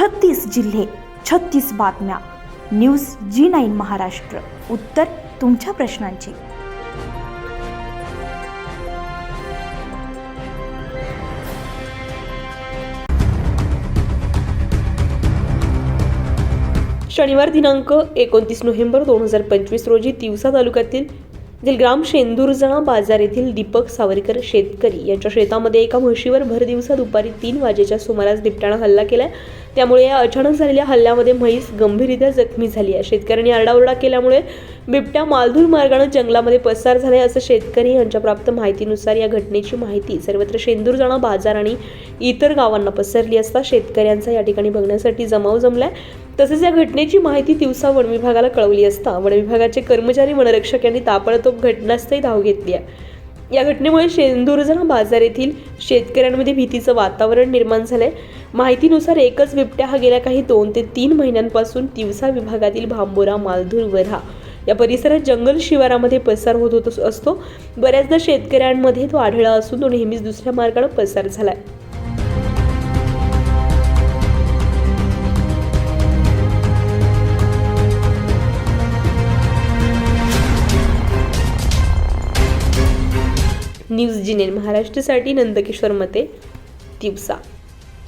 छत्तीस जिल्हे छत्तीस बातम्या. News G nine Maharashtra. उत्तर तुमच्या प्रश्नांची. शनिवार दिनांक एकोणतीस नोव्हेंबर दोन हजार पंचवीस रोजी तिवसा तालुक्यातील ग्राम शेंदूरजणा बाजार येथील दीपक सावरकर शेतकरी यांच्या शेतामध्ये एका म्हशीवर भर दिवसा दुपारी तीन वाजेच्या सुमारास बिबट्यानं हल्ला केलाय. त्यामुळे या अचानक झालेल्या हल्ल्यामध्ये म्हैस गंभीररित्या जखमी झाली आहे. शेतकऱ्यांनी आरडाओरडा केल्यामुळे बिबट्या मालधूर मार्गाने जंगलामध्ये पसार झाले असं शेतकरी यांच्या प्राप्त माहितीनुसार या घटनेची माहिती सर्वत्र शेंदूरजणा बाजार आणि इतर गावांना पसरली असता शेतकऱ्यांचा या ठिकाणी बघण्यासाठी जमाव जमलाय. तसेच या घटनेची माहिती दिवसा वन विभागाला कळवली असता वन विभागाचे कर्मचारी वनरक्षक यांनी ताबडतोब घटनास्थळी धाव घेतली आहे. या घटनेमुळे शेंदूरजना बाजार येथील शेतकऱ्यांमध्ये भीतीचं वातावरण निर्माण झालंय. माहितीनुसार एकच बिबट्या हा गेल्या काही दोन ते तीन महिन्यांपासून दिवसा विभागातील भांबोरा मालधूर वऱ्हा या परिसरात जंगल शिवारामध्ये पसार होत होत असतो. बऱ्याचदा शेतकऱ्यांमध्ये तो आढळला असून तो नेहमीच दुसऱ्या मार्गाने पसार झाला आहे न्यूज जिनेन महाराष्ट्रासाठी नंदकिशोर मते दिवसा.